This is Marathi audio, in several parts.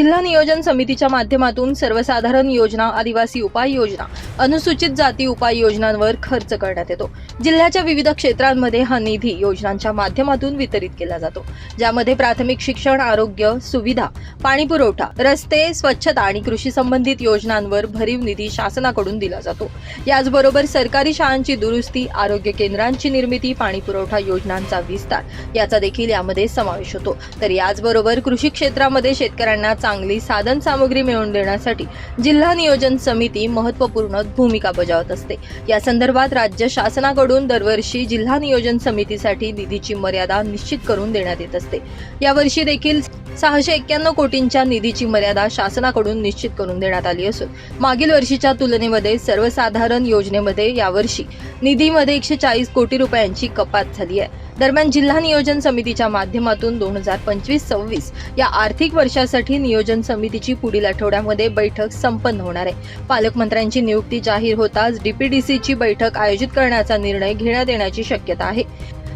जिल्हा नियोजन समितीच्या माध्यमातून सर्वसाधारण योजना आदिवासी उपाय योजना अनुसूचित जाती उपाय योजनांवर खर्च करण्यात येतो. जिल्ह्याच्या विविध क्षेत्रांमध्ये हा निधी योजनांच्या माध्यमातून वितरित केला जातो. ज्यामध्ये प्राथमिक शिक्षण आरोग्य सुविधा पाणी पुरवठा रस्ते स्वच्छता आणि कृषी संबंधित योजनांवर भरीव निधी शासनाकडून दिला जातो. याचबरोबर सरकारी शाळांची दुरुस्ती आरोग्य केंद्रांची निर्मिती पाणी पुरवठा योजनांचा विस्तार याचा देखील यामध्ये समावेश होतो. तर याचबरोबर कृषी क्षेत्रामध्ये शेतकऱ्यांना चांगली साधन सामग्री मिळवून देण्यासाठी जिल्हा नियोजन समिती महत्त्वपूर्ण भूमिका बजावत असते. या संदर्भात राज्य शासनाकडून दरवर्षी जिल्हा नियोजन समितीसाठी निधीची मर्यादा निश्चित करून देण्यात येत असते. यावर्षी देखील सहाशे एक्क्याण्णव कोटींच्या निधीची मर्यादा शासनाकडून निश्चित करून देण्यात आली असून मागील वर्षीच्या तुलनेमध्ये सर्वसाधारण योजनेमध्ये यावर्षी निधीमध्ये एकशे चाळीस कोटी रुपयांची कपात झाली आहे. दरम्यान जिल्हा नियोजन समितीच्या माध्यमातून दोन हजार पंचवीस सव्वीस या आर्थिक वर्षासाठी नियोजन समितीची पुढील आठवड्यामध्ये बैठक संपन्न होणार आहे. पालकमंत्र्यांची नियुक्ती जाहीर होताच डीपीडीसीची बैठक आयोजित करण्याचा निर्णय घेण्यात येण्याची शक्यता आहे.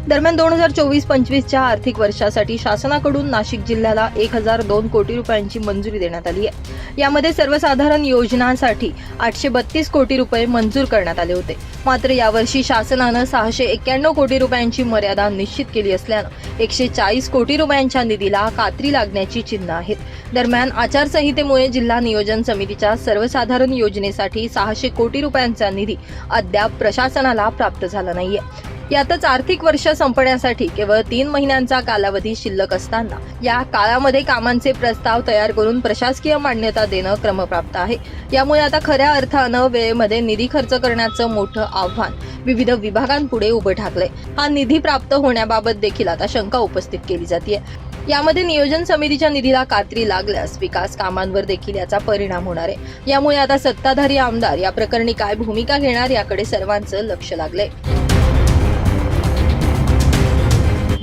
दरम्यान दोन हजार चोवीस पंचवीसच्या आर्थिक वर्षासाठी शासनाकडून नाशिक जिल्ह्याला एक हजार दोन कोटी रुपयांची मंजुरी देण्यात आली आहे. यामध्ये सर्वसाधारण योजनांसाठी आठशे बत्तीस कोटी रुपये मंजूर करण्यात आले होते. मात्र यावर्षी शासनानं सहाशे एक्क्याण्णव कोटी रुपयांची मर्यादा निश्चित केली असल्यानं एकशे चाळीस कोटी रुपयांच्या निधीला कात्री लागण्याची चिन्ह आहेत. दरम्यान आचारसंहितेमुळे जिल्हा नियोजन समितीच्या सर्वसाधारण योजनेसाठी सहाशे कोटी रुपयांचा निधी अद्याप प्रशासनाला प्राप्त झाला नाहीये. यातच आर्थिक वर्ष संपण्यासाठी केवळ तीन महिन्यांचा कालावधी शिल्लक असताना या काळामध्ये कामांचे प्रस्ताव तयार करून प्रशासकीय मान्यता देणं क्रमप्राप्त आहे. यामुळे आता खऱ्या अर्थानं वेळेमध्ये निधी खर्च करण्याचं मोठं आव्हान विविध विभागांपुढे उभं ठाकलंय. हा निधी प्राप्त होण्याबाबत देखील आता शंका उपस्थित केली जाते यामध्ये नियोजन समितीच्या निधीला कात्री लागल्यास विकास कामांवर देखील याचा परिणाम होणार आहे. यामुळे आता सत्ताधारी आमदार या प्रकरणी काय भूमिका घेणार याकडे सर्वांचं लक्ष लागलंय.